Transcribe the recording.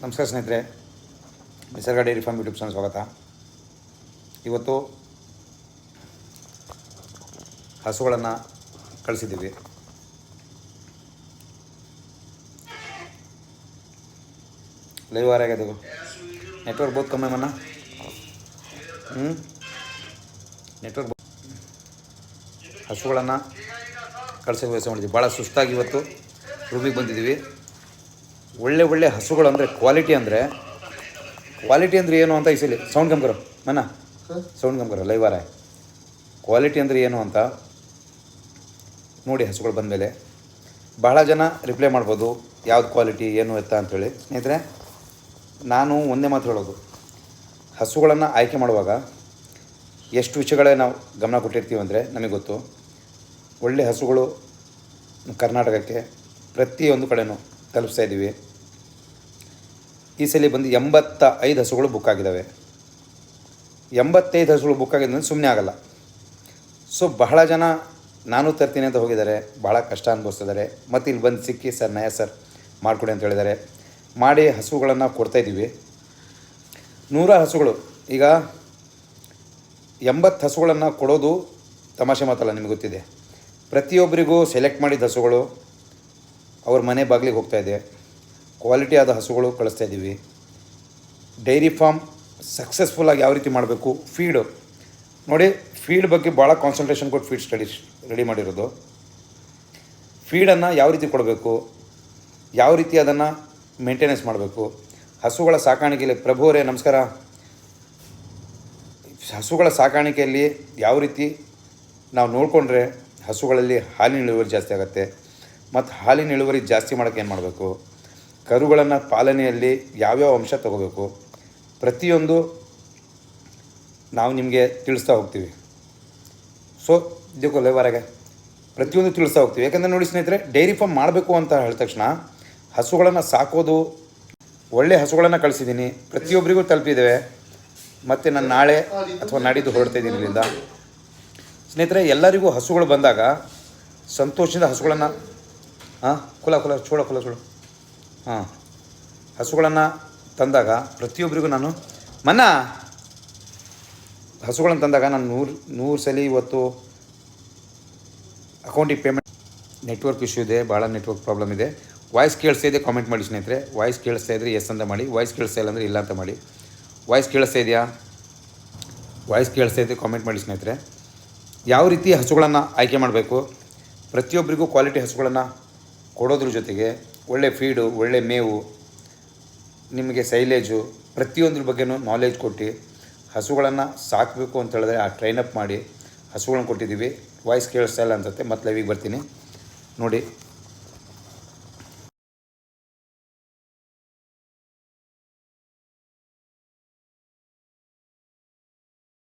ನಮಸ್ಕಾರ ಸ್ನೇಹಿತರೆ, Nisarga dairy farm YouTube channel ಸ್ವಾಗತ. ಇವತ್ತು ಹಸುಗಳನ್ನು ಕಳಿಸಿದ್ದೀವಿ. ಲೈವ್ ಆಗ್ಯದ ನೆಟ್ವರ್ಕ್ ಬಹುತ್ ಕಮ್ಮಿ ಮನ್ನ? ಹ್ಞೂ ನೆಟ್ವರ್ಕ್ ಹಸುಗಳನ್ನು ಕಳಿಸಿ ವ್ಯವಸ್ಥೆ ಮಾಡಿದ್ವಿ ಭಾಳ ಸುಸ್ತಾಗಿ ಇವತ್ತು ರೂಮಿಗೆ ಬಂದಿದ್ದೀವಿ. ಒಳ್ಳೆ ಒಳ್ಳೆ ಹಸುಗಳು ಅಂದರೆ ಕ್ವಾಲಿಟಿ ಅಂದರೆ ಕ್ವಾಲಿಟಿ ಅಂದರೆ ಏನು ಅಂತ ಈ ಸಲ ಸೌಂಡ್ ಕಮ್ ಕರೋ ಮನ ಸೌಂಡ್ ಕಮ್ ಕರೋ ಲೈವಾರ ಕ್ವಾಲಿಟಿ ಅಂದರೆ ಏನು ಅಂತ ನೋಡಿ ಹಸುಗಳು ಬಂದಮೇಲೆ. ಬಹಳ ಜನ ರಿಪ್ಲೈ ಮಾಡ್ಬೋದು ಯಾವ್ದು ಕ್ವಾಲಿಟಿ ಏನು ಎತ್ತ ಅಂಥೇಳಿ ಸ್ನೇಹಿತರೆ ನಾನು ಒಂದೇ ಮಾತು ಹೇಳೋದು. ಹಸುಗಳನ್ನು ಆಯ್ಕೆ ಮಾಡುವಾಗ ಎಷ್ಟು ವಿಷಯಗಳೇ ನಾವು ಗಮನ ಕೊಟ್ಟಿರ್ತೀವಿ ಅಂದರೆ ನಮಗೆ ಗೊತ್ತು. ಒಳ್ಳೆ ಹಸುಗಳು ಕರ್ನಾಟಕಕ್ಕೆ ಪ್ರತಿಯೊಂದು ಕಡೆಯೂ ತಲುಪಿಸ್ತಾ ಇದ್ದೀವಿ. ಈ ಸಲ ಬಂದು ಎಂಬತ್ತ ಐದು ಹಸುಗಳು ಬುಕ್ ಆಗಿದ್ದಾವೆ ಎಂಬತ್ತೈದು ಹಸುಗಳು ಬುಕ್ ಆಗಿದ್ರೆ ಸುಮ್ಮನೆ ಆಗಲ್ಲ. ಸೊ ಬಹಳ ಜನ ನಾನು ತರ್ತೀನಿ ಅಂತ ಹೋಗಿದ್ದಾರೆ. ಭಾಳ ಕಷ್ಟ ಅನುಭವಿಸ್ತಿದ್ದಾರೆ. ಮತ್ತು ಇಲ್ಲಿ ಬಂದು ಸಿಕ್ಕಿ, ಸರ್ ನಯ ಸರ್, ಮಾಡಿಕೊಡಿ ಅಂತ ಹೇಳಿದ್ದಾರೆ. ಮಾಡಿ ಹಸುಗಳನ್ನು ಕೊಡ್ತಾಯಿದ್ದೀವಿ ನೂರ ಹಸುಗಳು. ಈಗ ಎಂಬತ್ತು ಹಸುಗಳನ್ನು ಕೊಡೋದು ತಮಾಷೆ ಮಾತಲ್ಲ, ನಿಮಗೆ ಗೊತ್ತಿದೆ. ಪ್ರತಿಯೊಬ್ಬರಿಗೂ ಸೆಲೆಕ್ಟ್ ಮಾಡಿದ ಹಸುಗಳು ಅವ್ರ ಮನೆ ಬಾಗಿಲಿಗೆ ಹೋಗ್ತಾಯಿದೆ ಕ್ವಾಲಿಟಿ ಆದ ಹಸುಗಳು ಕಳಿಸ್ತಾ ಇದ್ದೀವಿ. ಡೈರಿ ಫಾರ್ಮ್ ಸಕ್ಸಸ್ಫುಲ್ಲಾಗಿ ಯಾವ ರೀತಿ ಮಾಡಬೇಕು? ಫೀಡು ನೋಡಿ ಫೀಡ್ ಬಗ್ಗೆ ಭಾಳ ಕಾನ್ಸಂಟ್ರೇಷನ್ ಕೊಟ್ಟು ಫೀಡ್ ಸ್ಟಡೀಸ್ ರೆಡಿ ಮಾಡಿರೋದು. ಫೀಡನ್ನು ಯಾವ ರೀತಿ ಕೊಡಬೇಕು? ಯಾವ ರೀತಿ ಅದನ್ನು ಮೇಂಟೆನೆನ್ಸ್ ಮಾಡಬೇಕು? ಹಸುಗಳ ಸಾಕಾಣಿಕೆಯಲ್ಲಿ, ಪ್ರಭು ಅವರೇ, ನಮಸ್ಕಾರ. ಹಸುಗಳ ಸಾಕಾಣಿಕೆಯಲ್ಲಿ ಯಾವ ರೀತಿ ನಾವು ನೋಡಿಕೊಂಡ್ರೆ ಹಸುಗಳಲ್ಲಿ ಹಾಲಿನ ಇಳುವರಿ ಜಾಸ್ತಿ ಆಗುತ್ತೆ. ಮತ್ತು ಹಾಲಿನ ಇಳುವರಿ ಜಾಸ್ತಿ ಮಾಡೋಕ್ಕೆ ಏನು ಮಾಡಬೇಕು? ಕರುಗಳನ್ನು ಪಾಲನೆಯಲ್ಲಿ ಯಾವ್ಯಾವ ಅಂಶ ತಗೋಬೇಕು, ಪ್ರತಿಯೊಂದು ನಾವು ನಿಮಗೆ ತಿಳಿಸ್ತಾ ಹೋಗ್ತೀವಿ. ಸೊ ಇದಕ್ಕೂ ಲೈವರಾಗೆ ಪ್ರತಿಯೊಂದು ತಿಳಿಸ್ತಾ ಹೋಗ್ತೀವಿ. ಯಾಕಂದರೆ ನೋಡಿ ಸ್ನೇಹಿತರೆ ಡೈರಿ ಫಾರ್ಮ್ ಮಾಡಬೇಕು ಅಂತ ಹೇಳಿದ ತಕ್ಷಣ ಹಸುಗಳನ್ನು ಸಾಕೋದು, ಒಳ್ಳೆ ಹಸುಗಳನ್ನು ಕಳಿಸಿದ್ದೀನಿ ಪ್ರತಿಯೊಬ್ಬರಿಗೂ ತಲುಪಿದ್ದೇವೆ. ಮತ್ತು ನಾನು ನಾಳೆ ಅಥವಾ ನಾಡಿದ್ದು ಹೊರಡ್ತಾ ಇದ್ದೀನಿ ಇಲ್ಲಿಂದ. ಸ್ನೇಹಿತರೆ, ಎಲ್ಲರಿಗೂ ಹಸುಗಳು ಬಂದಾಗ ಸಂತೋಷದಿಂದ ಹಸುಗಳನ್ನು ಹಾಂ ಕುಲ ಕುಲ, ಚೋಳ ಕುಲ, ಚೋಳ. ಹಸುಗಳನ್ನು ತಂದಾಗ ಪ್ರತಿಯೊಬ್ಬರಿಗೂ ನಾನು ಮನ್ನ. ಹಸುಗಳನ್ನು ತಂದಾಗ ನಾನು ನೂರು ನೂರು ಸಲ ಇವತ್ತು ಅಕೌಂಟಿಗೆ ಪೇಮೆಂಟ್ ನೆಟ್ವರ್ಕ್ ಇಶ್ಯೂ ಇದೆ, ಭಾಳ ನೆಟ್ವರ್ಕ್ ಪ್ರಾಬ್ಲಮ್ ಇದೆ. ವಾಯ್ಸ್ ಕೇಳಿಸ್ತಾ ಇದೆ ಕಾಮೆಂಟ್ ಮಾಡಿ ಸ್ನೇಹಿತರೆ. ವಾಯ್ಸ್ ಕೇಳಿಸ್ತಾ ಇದ್ರೆ ಎಸ್ ಅಂತ ಮಾಡಿ. ವಾಯ್ಸ್ ಕೇಳಿಸ್ತಾ ಇಲ್ಲ ಅಂದರೆ ಇಲ್ಲ ಅಂತ ಮಾಡಿ. ವಾಯ್ಸ್ ಕೇಳಿಸ್ತಾ ಇದೆಯಾ? ವಾಯ್ಸ್ ಕೇಳಿಸ್ತಾ ಇದೆ ಕಾಮೆಂಟ್ ಮಾಡಿ ಸ್ನೇಹಿತರೆ. ಯಾವ ರೀತಿ ಹಸುಗಳನ್ನು ಆಯ್ಕೆ ಮಾಡಬೇಕು? ಪ್ರತಿಯೊಬ್ಬರಿಗೂ ಕ್ವಾಲಿಟಿ ಹಸುಗಳನ್ನು ಕೊಡೋದ್ರ ಜೊತೆಗೆ ಒಳ್ಳೆ ಫೀಡು ಒಳ್ಳೆ ಮೇವು, ನಿಮಗೆ ಸೈಲೇಜು ಪ್ರತಿಯೊಂದ್ರ ಬಗ್ಗೆನೂ ನಾಲೆಜ್ ಕೊಟ್ಟು ಹಸುಗಳನ್ನು ಸಾಕಬೇಕು ಅಂತ ಹೇಳಿದ್ರೆ ಆ ಅಪ್ ಮಾಡಿ ಹಸುಗಳನ್ನ ಕೊಟ್ಟಿದ್ದೀವಿ. ವಾಯ್ಸ್ ಕೇಳಿಸ್ತಾ ಇಲ್ಲ ಅನ್ಸುತ್ತೆ, ಮತ್ತೆ ಲೈವಿಗೆ ಬರ್ತೀನಿ. ನೋಡಿ.